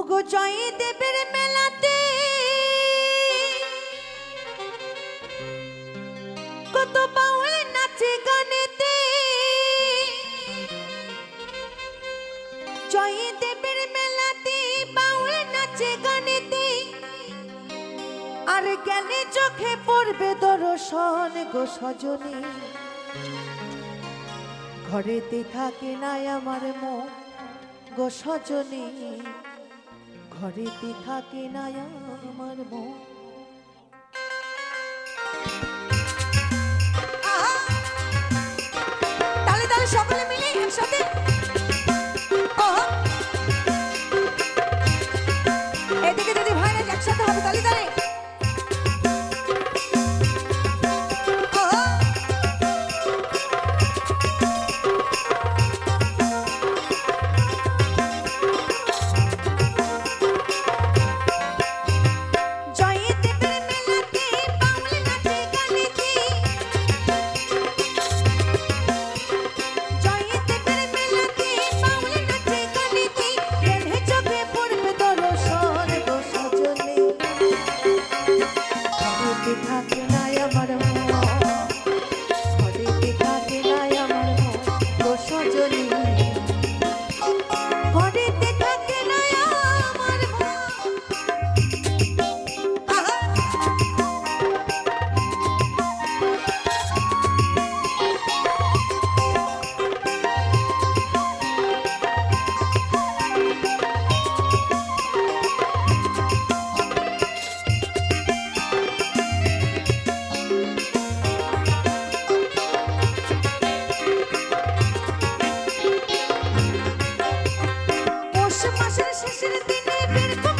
ওগো জয় দেবের মেলাতে। কত বাউল নাচে গানেতে। জয় দেবের মেলাতে বাউল নাচে গানেতে। আর জ্ঞানে চোখে পড়বে দর্শন গো সজনী। ঘরেতে থাকে নাই আমার মন গো সজনী। ঘরেতে থাকে না আমার মন। তাহলে তালে সকলে মিলে একসাথে! এদিকে দিদি ভাইরা একসাথে হবে তালে তালে শেষের দিনে বীরভূম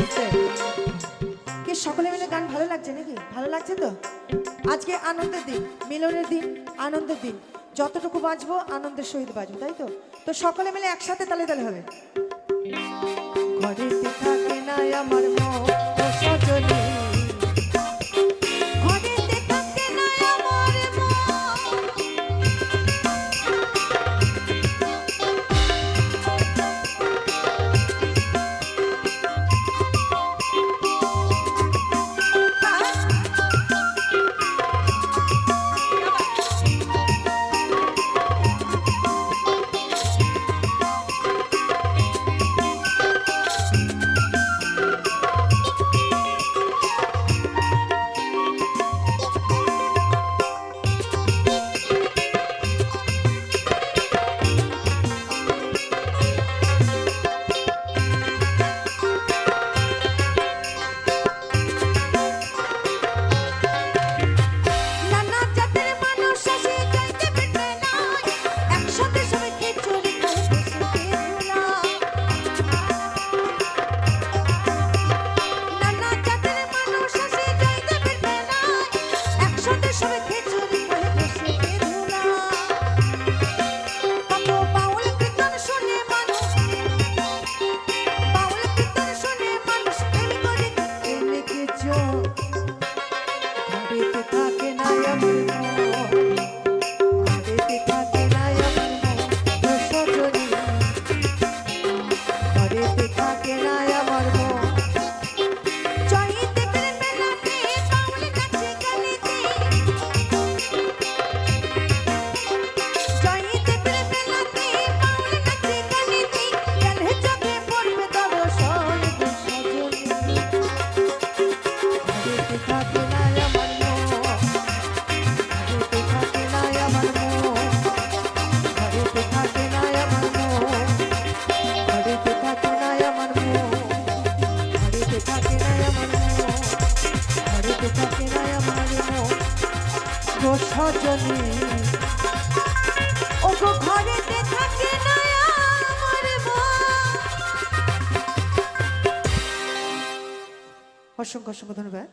আচ্ছা, কি সকলে মিলে গান ভালো লাগছে নাকি? ভালো লাগছে তো? আজকে আনন্দের দিন মিলনের দিন আনন্দের দিন। যতটুকু বাঁচবো আনন্দের সহিত বাঁচবো তাই তো? তো সকলে মিলে একসাথে তালে তালে হবে। ঘরেতে থাকে না আমার মন সজনী। ঘরেতে থাকে না সজনী ওগো ঘরেতে থাকে না অসংখ্য অসংখ্য ধন্যবাদ।